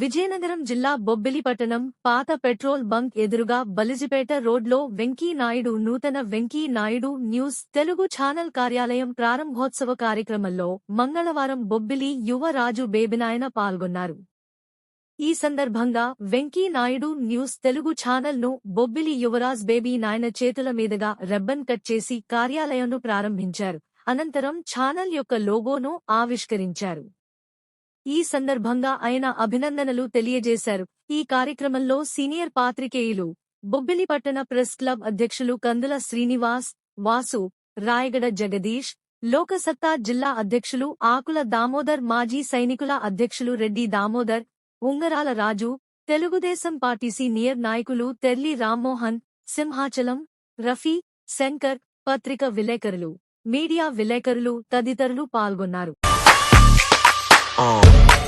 విజయనగరం జిల్లా బొబ్బిలిపట్టణం పాత petrol bunk ఎదురుగా బలిజిపేట రోడ్లో వెంకీ నాయుడు నూతన వెంకీ నాయుడు న్యూస్ తెలుగు ఛానల్ కార్యాలయం ప్రారంభోత్సవ కార్యక్రమంలో మంగళవారం బొబ్బిలి యువ రాజు బేబినాయన పాల్గొన్నారు. ఈ సందర్భంగా వెంకీ నాయుడు న్యూస్ తెలుగు ఛానల్ను బొబ్బిలి యువరాజ్ బేబీ నాయన చేతుల మీదుగా రెబ్బన్ కట్ చేసి కార్యాలయంను ప్రారంభించారు. అనంతరం ఛానల్ యొక్క లోగోను ఆవిష్కరించారు. ఈ సందర్భంగా ఆయన అభినందనలు తెలియజేశారు. ఈ కార్యక్రమంలో సీనియర్ పాత్రికేయులు బొబ్బిలిపట్టణ ప్రెస్ క్లబ్ అధ్యక్షులు కందుల శ్రీనివాస్ వాసు రాయగడ జగదీష్ లోకసత్తా జిల్లా అధ్యక్షులు ఆకుల దామోదర్ మాజీ సైనికుల అధ్యక్షులు రెడ్డి దామోదర్ ఉంగరాల రాజు తెలుగుదేశం పార్టీ సీనియర్ నాయకులు తెర్లి రామ్మోహన్ సింహాచలం రఫీ శంకర్ పత్రిక విలేకరులు మీడియా విలేకరులు తదితరులు పాల్గొన్నారు. Um.